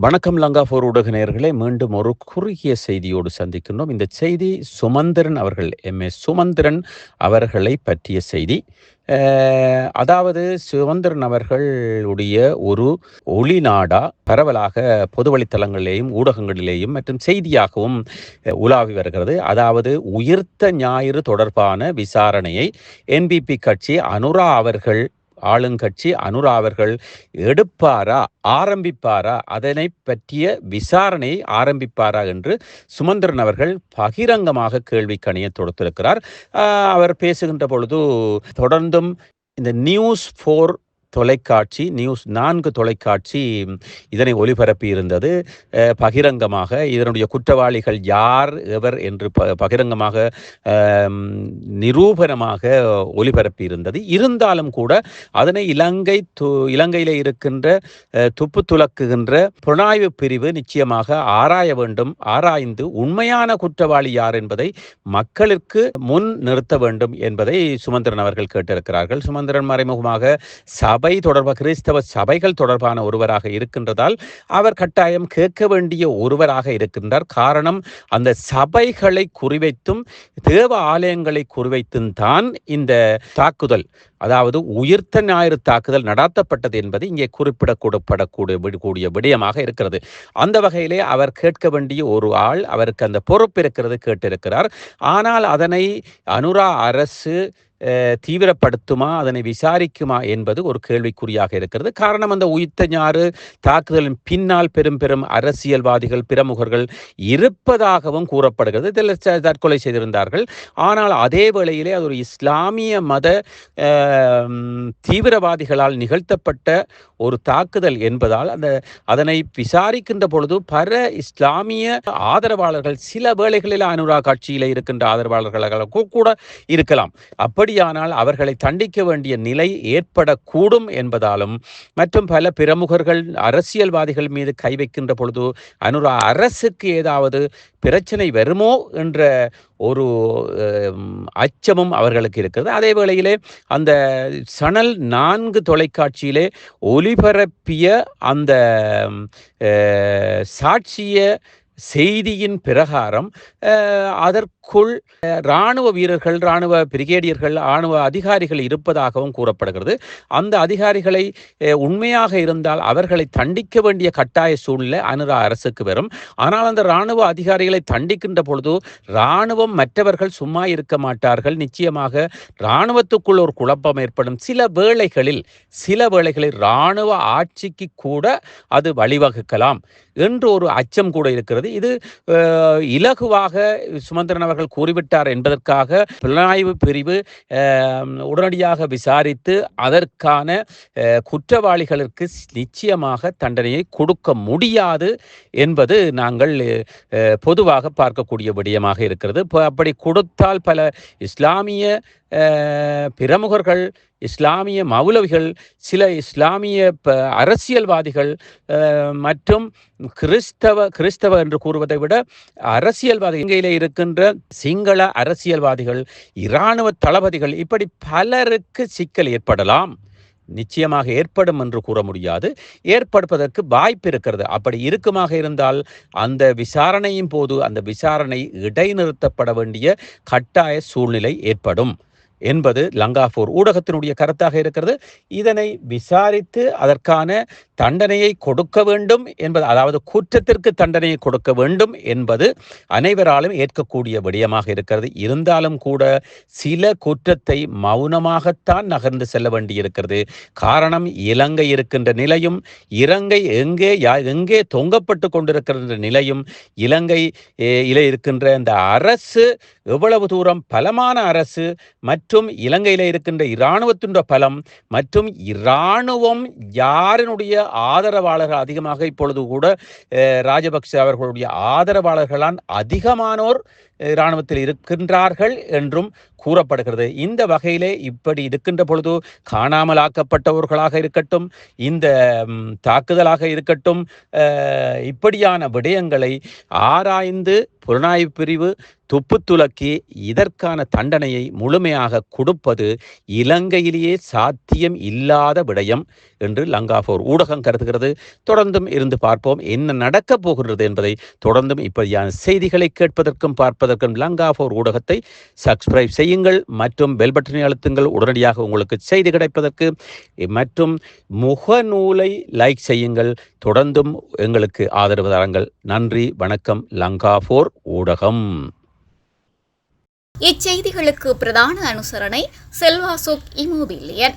வணக்கம் லங்காபோர் ஊடக நேயர்களே மீண்டும் ஒரு குறுகிய செய்தியோடு சந்திக்கின்றோம். இந்த செய்தி சுமந்திரன் அவர்கள் எம். ஏ. சுமந்திரன் அவர்களை பற்றிய செய்தி. அதாவது சுமந்திரன் அவர்களுடைய ஒரு ஒளி நாடா பரவலாக பொது வழித்தளங்களிலேயும் ஊடகங்களிலேயும் மற்றும் செய்தியாகவும் உலாவி வருகிறது. அதாவது உயிர்த்த ஞாயிறு தொடர்பான விசாரணையை என்பிபி கட்சி அனுரா அவர்கள் ஆளுங்கட்சி அனுரா அவர்கள் எடுப்பாரா ஆரம்பிப்பாரா அதனை பற்றிய விசாரணையை ஆரம்பிப்பாரா என்று சுமந்திரன் அவர்கள் பகிரங்கமாக கேள்வி கணிய தொடுத்திருக்கிறார். அவர் பேசுகின்ற பொழுது தொடர்ந்தும் இந்த நியூஸ் ஃபோர் தொலைக்காட்சி நியூஸ் நான்கு தொலைக்காட்சி இதனை ஒளிபரப்பி இருந்தது பகிரங்கமாக இதனுடைய குற்றவாளிகள் யார் எவர் என்று ப பகிரங்கமாக நிரூபணமாக ஒளிபரப்பி இருந்தது இருந்தாலும் கூட அதனை இலங்கை து இலங்கையில் இருக்கின்ற துப்பு துலக்குகின்ற புலனாய்வு பிரிவு நிச்சயமாக ஆராய வேண்டும் ஆராய்ந்து உண்மையான குற்றவாளி யார் என்பதை மக்களுக்கு முன் நிறுத்த வேண்டும் என்பதை சுமந்திரன் அவர்கள் கேட்டிருக்கிறார்கள். சுமந்திரன் மறைமுகமாக சபை சபை தொடர்பாக கிறிஸ்தவ சபைகள் தொடர்பான ஒருவராக இருக்கின்றதால் அவர் கட்டாயம் கேட்க வேண்டிய ஒருவராக இருக்கின்றார். காரணம் அந்த சபைகளை குறிவைத்தும் தேவ ஆலயங்களை குறிவைத்தும் தான் இந்த தாக்குதல் அதாவது உயிர்த்த ஞாயிறு தாக்குதல் நடாத்தப்பட்டது என்பது இங்கே குறிப்பிடக்கூடப்படக்கூடிய கூடிய விடயமாக இருக்கிறது. அந்த வகையிலே அவர் கேட்க வேண்டிய ஒரு ஆள் அவருக்கு அந்த பொறுப்பு இருக்கிறது கேட்டிருக்கிறார். ஆனால் அதனை அனுரா அரசு தீவிரப்படுத்துமா அதனை விசாரிக்குமா என்பது ஒரு கேள்விக்குறியாக இருக்கிறது. காரணம் அந்த உயிர்த்த ஞாறு தாக்குதலின் பின்னால் பெரும் பெரும் அரசியல்வாதிகள் பிரமுகர்கள் இருப்பதாகவும் கூறப்படுகிறது. இதில் ச- தற்கொலை செய்திருந்தார்கள். ஆனால் அதே வேளையிலே அது ஒரு இஸ்லாமிய மத தீவிரவாதிகளால் நிகழ்த்தப்பட்ட ஒரு தாக்குதல் என்பதால் அந்த அதனை விசாரிக்கின்ற பொழுது பல இஸ்லாமிய ஆதரவாளர்கள் சில வேளைகளில் அனுரா கட்சியில் இருக்கின்ற ஆதரவாளர்களாக கூட இருக்கலாம். அப்படியானால் அவர்களை தண்டிக்க வேண்டிய நிலை ஏற்படக்கூடும் என்பதாலும் மற்றும் பல பிரமுகர்கள் அரசியல்வாதிகள் மீது கை வைக்கின்ற பொழுது அனுரா அரசுக்கு ஏதாவது பிரச்சனை வருமோ என்ற ஒரு அச்சமும் அவர்களுக்கு இருக்கிறது. அதே வேளையிலே அந்த சணல் நான்கு தொலைக்காட்சியிலே ஒளிபரப்பிய அந்த சாட்சியை சாட்சிய செய்தியின் பிரகாரம் அதற்குள் இராணுவ வீரர்கள் இராணுவ பிரிகேடியர்கள் இராணுவ அதிகாரிகள் இருப்பதாகவும் கூறப்படுகிறது. அந்த அதிகாரிகளை உண்மையாக இருந்தால் அவர்களை தண்டிக்க வேண்டிய கட்டாய சூழ்நிலை அனுரா அரசுக்கு வரும். ஆனால் அந்த இராணுவ அதிகாரிகளை தண்டிக்கின்ற பொழுது இராணுவம் மற்றவர்கள் சும்மா இருக்க மாட்டார்கள். நிச்சயமாக இராணுவத்துக்குள் ஒரு குழப்பம் ஏற்படும். சில வேளைகளில் சில வேளைகளில் இராணுவ ஆட்சிக்கு கூட அது வழிவகுக்கலாம். என்று ஒரு அச்சம் கூட இருக்கிறது. இது இலகுவாக சுமந்திரன் அவர்கள் கூறிவிட்டார் என்பதற்காக புலனாய்வு பிரிவு உடனடியாக விசாரித்து அதற்கான குற்றவாளிகளுக்கு நிச்சயமாக தண்டனையை கொடுக்க முடியாது என்பது நாங்கள் பொதுவாக பார்க்கக்கூடிய விடயமாக இருக்கிறது. இப்போ அப்படி கொடுத்தால் பல இஸ்லாமிய பிரமுகர்கள் இஸ்லாமிய மௌலவிகள் சில இஸ்லாமிய ப- அரசியல்வாதிகள் மற்றும் கிறிஸ்தவ கிறிஸ்தவ என்று கூறுவதை விட அரசியல்வாதி இலங்கையிலே இருக்கின்ற சிங்கள அரசியல்வாதிகள் இராணுவ தளபதிகள் இப்படி பலருக்கு சிக்கல் ஏற்படலாம். நிச்சயமாக ஏற்படும் என்று கூற முடியாது. ஏற்படுவதற்கு வாய்ப்பு இருக்கிறது. அப்படி இருக்குமாக இருந்தால் அந்த விசாரணையின் போது அந்த விசாரணை இடைநிறுத்தப்பட வேண்டிய கட்டாய சூழ்நிலை ஏற்படும். என்பது லங்காபூர் ஊடகத்தினுடைய கருத்தாக இருக்கிறது. இதனை விசாரித்து அதற்கான தண்டனையை கொடுக்க வேண்டும் என்பது அதாவது குற்றத்திற்கு தண்டனையை கொடுக்க வேண்டும் என்பது அனைவராலும் ஏற்கக்கூடிய விடயமாக இருக்கிறது. இருந்தாலும் கூட சில குற்றத்தை மௌனமாகத்தான் நகர்ந்து செல்ல வேண்டியிருக்கிறது. காரணம் இலங்கை இருக்கின்ற நிலையும் இலங்கை எங்கே யா- எங்கே தொங்கப்பட்டு கொண்டிருக்கின்ற நிலையும் இலங்கை eh, இலே இருக்கின்ற இந்த அரசு எவ்வளவு தூரம் பலமான அரசு மற்ற மற்றும் இலங்கையில் இருக்கின்ற இராணுவத்தின் பலம் மற்றும் இராணுவம் யாரினுடைய ஆதரவாளர்கள் அதிகமாக இப்பொழுது கூட ராஜபக்சே அவர்களுடைய ஆதரவாளர்களால் அதிகமானோர் இராணுவத்தில் இருக்கின்றார்கள் என்றும் கூறப்படுகிறது. இந்த வகையிலே இப்படி இருக்கின்ற பொழுது காணாமலாக்கப்பட்டவர்களாக இருக்கட்டும் இந்த தாக்குதலாக இருக்கட்டும் இப்படியான விடயங்களை ஆராய்ந்து புலனாய்வு பிரிவு துப்புத்துலக்கி இதற்கான தண்டனையை முழுமையாக கொடுப்பது இலங்கையிலேயே சாத்தியம் இல்லாத விடயம். என்று லங்காஃபோர் ஊடகம் கருதுகிறது. தொடர்ந்தும் இருந்து பார்ப்போம் என்ன நடக்கப் போகிறது என்பதை. தொடர்ந்தும் இப்படியான செய்திகளை கேட்பதற்கும் பார்ப்பதற்கும் லங்காஃபோர் ஊடகத்தை சப்ஸ்கிரைப் செய்யுங்கள். மற்றும் பெல் பட்டனை அழுத்துங்கள். உடனடியாக உங்களுக்கு செய்தி கிடைப்பதற்கு. மற்றும் முகநூலை லைக் செய்யுங்கள். தொடர்ந்தும் எங்களுக்கு ஆதரவு தாருங்கள். நன்றி வணக்கம். லங்காஃபோர் ஊடகம். இச்செய்திகளுக்கு பிரதான அனுசரணை செல்வாசோக் இமோபிலியன்.